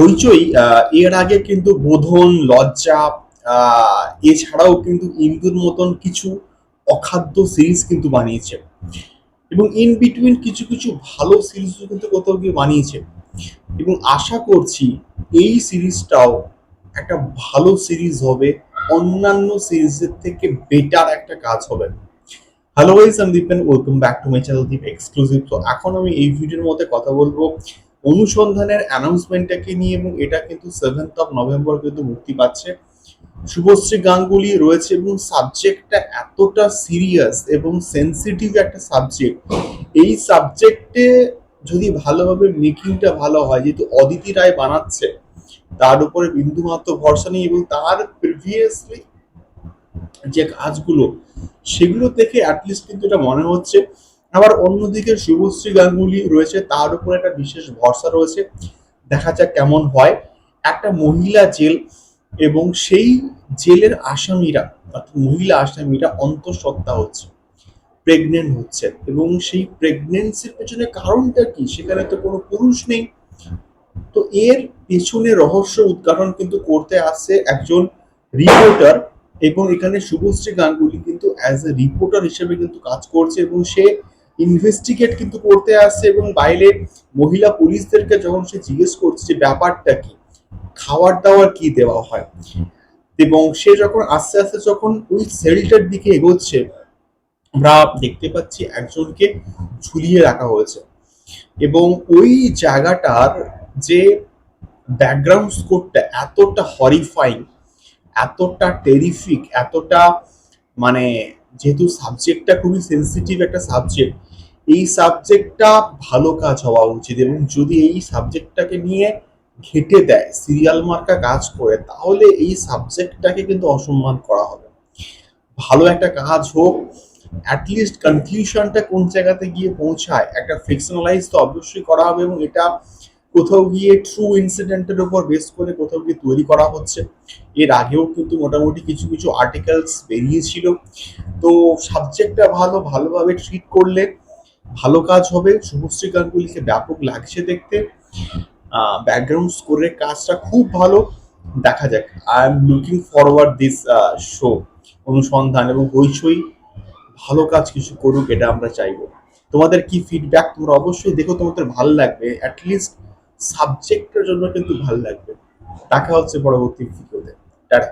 হইচই এর আগে কিন্তু বোধন, লজ্জা এছাড়াও কিন্তু ইন্দুর মতন কিছু অখাদ্য সিরিজ কিন্তু বানিয়েছে। এবং ইন বিটুইন কিছু কিছু ভালো সিরিজও কিন্তু কোথাও গিয়ে বানিয়েছে। এবং আশা করছি এই সিরিজটাও একটা ভালো সিরিজ হবে, অন্যান্য সিরিজের থেকে বেটার একটা কাজ হবে। হ্যালো গাইস আমি Dipen welcome back to my channel Deep exclusive তো এখন আমি এই ভিডিওর মধ্যে কথা বলব। অনুসন্ধানের অ্যানাউন্সমেন্টটাকে নিয়ে এবং এটা কিন্তু সেভেন্থ অফ নভেম্বর কিন্তু মুক্তি পাচ্ছে। শুভশ্রী গাঙ্গুলি রয়েছে এবং সাবজেক্টটা এতটা সিরিয়াস এবং সেন্সিটিভ একটা সাবজেক্ট এই সাবজেক্টে যদি ভালোভাবে মেকিংটা ভালো হয়, যেহেতু অদিতি রায় বানাচ্ছে, তার উপরে বিন্দুমাত্র ভরসা নেই এবং তার প্রিভিয়াসলি যে কাজগুলো, সেগুলো থেকে অ্যাটলিস্ট কিন্তু এটা মনে হচ্ছে। আবার অন্যদিকে শুভশ্রী গাঙ্গুলি রয়েছে, তার উপর একটা বিশেষ ভরসা রয়েছে। দেখা যাক কেমন হয়। একটা মহিলা জেল এবং সেই জেলের আসামিরা, অর্থাৎ মহিলা আসামিরা অন্তঃসত্ত্বা হচ্ছে প্রেগনেন্ট হচ্ছে। এবং সেই প্রেগনেন্সির পেছনে কারণটা কি? সেখানে তো কোনো পুরুষ নেই। তো এর পেছনে রহস্য উদ্ঘাটন কিন্তু করতে আসছে একজন রিপোর্টার এবং এখানে শুভশ্রী গাঙ্গুলি কিন্তু অ্যাজ এ রিপোর্টার হিসেবে কিন্তু কাজ করছে এবং সে ইনভেস্টিগেট কিন্তু করতে আসছে এবং বাইরে মহিলা পুলিশদেরকে যখন সে জিজ্ঞেস করছে যে ব্যাপারটা কি খাবার দাবার কি দেওয়া হয়? এবং সে যখন আস্তে আস্তে যখন ওই সেলটার দিকে এগোচ্ছে, আমরা দেখতে পাচ্ছি একজনকে ঝুলিয়ে রাখা হয়েছে। এবং ওই জায়গাটার যে ব্যাকগ্রাউন্ড স্কোরটা এতটা হরিফাইং এতটা টেরিফিক এতটা মানে যেহেতু সাবজেক্টটা খুবই সেন্সিটিভ একটা সাবজেক্ট এই সাবজেক্টটা ভালো কাজ হওয়া উচিত এবং যদি এই সাবজেক্টটাকে নিয়ে ঘেটে দেয় সিরিয়াল মার্কা কাজ করে, তাহলে এই সাবজেক্টটাকে কিন্তু অসম্মান করা হবে। ভালো একটা কাজ হোক অ্যাটলিস্ট কনক্লিউশনটা কোন জায়গাতে গিয়ে পৌঁছায়, একটা ফিকশনালাইজ তো অবশ্যই করা হবে এবং এটা কোথাও গিয়ে ট্রু ইনসিডেন্টের উপর বেস করে কোথাও গিয়ে তৈরি করা হচ্ছে। এর আগেও কিন্তু মোটামুটি কিছু কিছু আর্টিকেলস বেরিয়েছিল। তো সাবজেক্টটা ভালো, ভালোভাবে ট্রিট করলে ভালো কাজ হবে শুভশ্রী গানগুলিকে ব্যাপক লাগছে দেখতে ব্যাকগ্রাউন্ড স্কোরের কাজটা খুব ভালো। দেখা যাক I am looking forward this show অনুসন্ধান এবং হইচই, ভালো কাজ কিছু করুক এটা আমরা চাইব। তোমাদের কি ফিডব্যাক তোমরা অবশ্যই দেখো, তোমাদের ভালো লাগবে অ্যাটলিস্ট সাবজেক্টের জন্য কিন্তু ভালো লাগবে। দেখা হচ্ছে পরবর্তী ভিডিওতে টাটা।